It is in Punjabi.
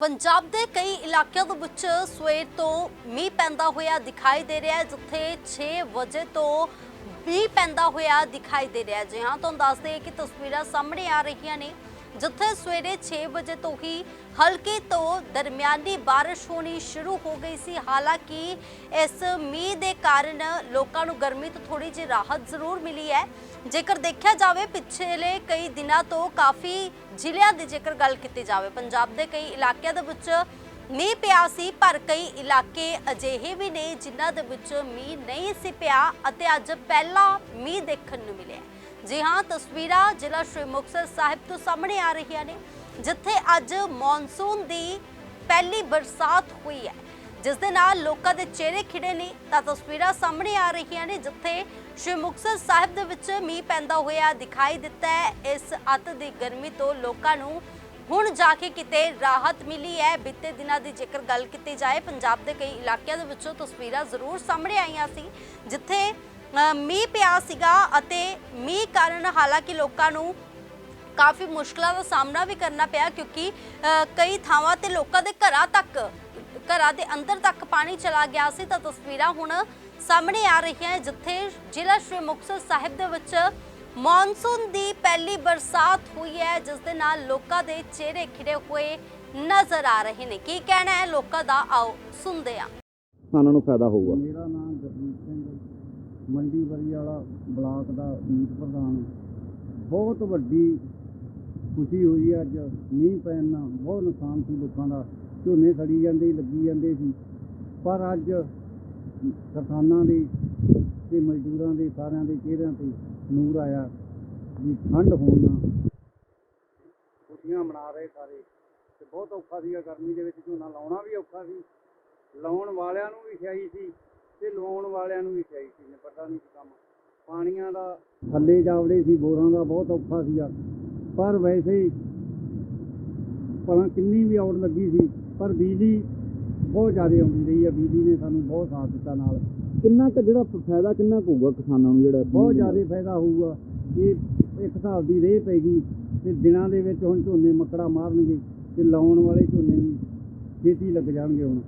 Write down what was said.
ਪੰਜਾਬ ਦੇ ਕਈ ਇਲਾਕਿਆਂ ਦੇ ਵਿੱਚ ਸਵੇਰ ਤੋਂ ਮੀਂਹ ਪੈਂਦਾ ਹੋਇਆ ਦਿਖਾਈ ਦੇ ਰਿਹਾ ਜਿੱਥੇ 6 ਵਜੇ ਤੋਂ ਮੀਂਹ ਪੈਂਦਾ ਹੋਇਆ ਦਿਖਾਈ ਦੇ ਰਿਹਾ ਹੈ। ਜੀ ਹਾਂ, ਤੁਹਾਨੂੰ ਦੱਸਦੇ ਕਿ ਤਸਵੀਰਾਂ ਸਾਹਮਣੇ ਆ ਰਹੀਆਂ ਨੇ। ਜਿੱਥੇ ਸਵੇਰੇ 6 ਵਜੇ ਤੋਂ ਹੀ ਹਲਕੀ ਤੋਂ ਦਰਮਿਆਨੀ ਬਾਰਿਸ਼ ਹੋਣੀ ਸ਼ੁਰੂ ਹੋ ਗਈ ਸੀ। ਹਾਲਾਂਕਿ ਇਸ ਮੀਂਹ ਦੇ ਕਾਰਨ ਲੋਕਾਂ ਨੂੰ ਗਰਮੀ ਤੋਂ ਥੋੜੀ ਜਿਹੀ ਰਾਹਤ ਜ਼ਰੂਰ ਮਿਲੀ ਹੈ। ਜੇਕਰ ਦੇਖਿਆ ਜਾਵੇ, ਪਿਛਲੇ ਕਈ ਦਿਨਾਂ ਤੋਂ ਕਾਫੀ ਜ਼ਿਲ੍ਹਿਆਂ ਦੀ ਜੇਕਰ ਗੱਲ ਕੀਤੀ ਜਾਵੇ, ਪੰਜਾਬ ਦੇ ਕਈ ਇਲਾਕਿਆਂ ਦੇ ਵਿੱਚ ਮੀਂਹ ਪਿਆ ਸੀ, ਪਰ ਕਈ ਇਲਾਕੇ ਅਜਿਹੇ ਵੀ ਨੇ ਜਿਨ੍ਹਾਂ ਦੇ ਵਿੱਚ ਮੀਂਹ ਨਹੀਂ ਸੀ ਪਿਆ ਅਤੇ ਅੱਜ ਪਹਿਲਾ ਮੀਂਹ ਦੇਖਣ ਨੂੰ ਮਿਲਿਆ। ਜੀ ਹਾਂ, ਤਸਵੀਰਾਂ ਜ਼ਿਲ੍ਹਾ ਸ਼੍ਰੀ ਮੁਕਤਸਰ ਸਾਹਿਬ ਤੋਂ ਸਾਹਮਣੇ ਆ ਰਹੀਆਂ ਨੇ, ਜਿੱਥੇ ਅੱਜ ਮੌਨਸੂਨ ਦੀ ਪਹਿਲੀ ਬਰਸਾਤ ਹੋਈ ਹੈ। ਜਿਸ ਦੇ ਨਾਲ ਲੋਕਾਂ ਦੇ ਚਿਹਰੇ ਖਿੜੇ ਨੇ, ਤਾਂ ਤਸਵੀਰਾਂ ਸਾਹਮਣੇ ਆ ਰਹੀਆਂ ਨੇ, ਜਿੱਥੇ ਸ਼੍ਰੀ ਮੁਕਤਸਰ ਸਾਹਿਬ ਦੇ ਵਿੱਚ ਮੀਂਹ ਪੈਂਦਾ ਹੋਇਆ ਦਿਖਾਈ ਦਿੱਤਾ ਹੈ। ਇਸ ਅੱਤ ਦੀ ਗਰਮੀ ਤੋਂ ਲੋਕਾਂ ਨੂੰ ਹੁਣ ਜਾ ਕੇ ਕਿਤੇ ਰਾਹਤ ਮਿਲੀ ਹੈ। ਬੀਤੇ ਦਿਨਾਂ ਦੀ ਜੇਕਰ ਗੱਲ ਕੀਤੀ ਜਾਏ, ਪੰਜਾਬ ਦੇ ਕਈ ਇਲਾਕਿਆਂ ਦੇ ਵਿੱਚੋਂ ਤਸਵੀਰਾਂ ਜ਼ਰੂਰ ਸਾਹਮਣੇ ਆਈਆਂ ਸੀ, ਜਿੱਥੇ ਮੀਂਹ ਪਿਆ ਸੀਗਾ ਅਤੇ ਮੀਂਹ ਕਾਰਨ ਹਾਲਾਂਕਿ ਲੋਕਾਂ ਨੂੰ ਕਾਫੀ ਮੁਸ਼ਕਲਾਂ ਦਾ ਸਾਹਮਣਾ ਵੀ ਕਰਨਾ ਪਿਆ ਕਿਉਂਕਿ ਕਈ ਥਾਵਾਂ ਤੇ ਲੋਕਾਂ ਦੇ ਘਰਾਂ ਤੱਕ ਘਰਾਂ ਦੇ ਅੰਦਰ ਤੱਕ ਪਾਣੀ ਚਲਾ ਗਿਆ ਸੀ ਤਾਂ ਤਸਵੀਰਾਂ ਹੁਣ ਸਾਹਮਣੇ ਆ ਰਹੀਆਂ ਹੈ ਜਿੱਥੇ ਜ਼ਿਲ੍ਹਾ ਸ਼੍ਰੀ ਮੁਕਤਸਰ ਸਾਹਿਬ ਦੇ ਵਿੱਚ ਮੌਨਸੂਨ ਦੀ ਪਹਿਲੀ ਬਰਸਾਤ ਹੋਈ ਹੈ ਜਿਸ ਦੇ ਨਾਲ ਲੋਕਾਂ ਦੇ ਚਿਹਰੇ ਖਿੜੇ ਹੋਏ ਨਜ਼ਰ ਆ ਰਹੇ ਨੇ। ਕੀ ਕਹਿਣਾ ਹੈ? ਲੋਕਾਂ ਦਾ ਆਓ ਸੁਣਦੇ ਹਾਂ। ਕਿਸਾਨਾਂ ਨੂੰ ਫਾਇਦਾ ਹੋਊਗਾ। ਮੇਰਾ ਨਾਮ ਗੁਰਮੀਤ ਸਿੰਘ ਮੰਡੀ ਵਰੀ ਵਾਲਾ ਬਲਾਕ ਦਾ ਮੀਤ ਪ੍ਰਧਾਨ। ਬਹੁਤ ਵੱਡੀ ਖੁਸ਼ੀ ਹੋਈ ਅੱਜ। ਮੀਂਹ ਪੈਣ ਨਾਲ ਬਹੁਤ ਨੁਕਸਾਨ ਸੀ ਲੋਕਾਂ ਦਾ। ਝੋਨੇ ਸੜੀ ਜਾਂਦੇ ਲੱਗੀ ਜਾਂਦੇ ਸੀ। ਪਰ ਅੱਜ ਕਿਸਾਨਾਂ ਦੇ ਤੇ ਮਜ਼ਦੂਰਾਂ ਦੇ ਸਾਰਿਆਂ ਦੇ ਚਿਹਰਿਆਂ ਤੇ ਨੂਰ ਆਇਆ ਵੀ ਠੰਡ ਹੋਣ ਨਾਲ ਖੁਸ਼ੀਆਂ ਮਨਾ ਰਹੇ ਸਾਰੇ। ਤੇ ਬਹੁਤ ਔਖਾ ਸੀਗਾ ਗਰਮੀ ਦੇ ਵਿੱਚ ਝੋਨਾ ਲਾਉਣਾ ਵੀ ਔਖਾ ਸੀ। ਲਾਉਣ ਵਾਲਿਆਂ ਨੂੰ ਵੀ ਸਿਆਈ ਸੀ ਤੇ ਲਾਉਣ ਵਾਲਿਆਂ ਨੂੰ ਵੀ ਸਿਆਈ ਸੀ। ਨਹੀਂ ਕੰਮ ਪਾਣੀਆਂ ਦਾ ਥੱਲੇ ਜਾਵੜੇ ਸੀ ਬੋਰਾਂ ਦਾ ਬਹੁਤ ਔਖਾ ਸੀਗਾ। ਪਰ ਵੈਸੇ ਹੀ ਭਲਾ ਕਿੰਨੀ ਵੀ ਆਉਟ ਲੱਗੀ ਸੀ ਪਰ ਬਿਜਲੀ ਬਹੁਤ ਜ਼ਿਆਦਾ ਆਉਂਦੀ ਰਹੀ ਹੈ ਬਿਜਲੀ ਨੇ ਸਾਨੂੰ ਬਹੁਤ ਸਾਥ ਦਿੱਤਾ ਨਾਲ। ਕਿੰਨਾ ਕੁ ਜਿਹੜਾ ਫਾਇਦਾ ਕਿੰਨਾ ਕੁ ਹੋਊਗਾ ਕਿਸਾਨਾਂ ਨੂੰ ਜਿਹੜਾ ਬਹੁਤ ਜ਼ਿਆਦਾ ਫਾਇਦਾ ਹੋਊਗਾ ਇਹ ਇੱਕ ਹਿਸਾਬ ਦੀ ਰੇਹ ਪੈਗੀ ਤੇ ਦਿਨਾਂ ਦੇ ਵਿੱਚ ਹੁਣ ਝੋਨੇ ਮੱਕੜਾ ਮਾਰਨਗੇ ਤੇ ਲਾਉਣ ਵਾਲੇ ਝੋਨੇ ਵੀ ਛੇਤੀ ਲੱਗ ਜਾਣਗੇ ਹੁਣ।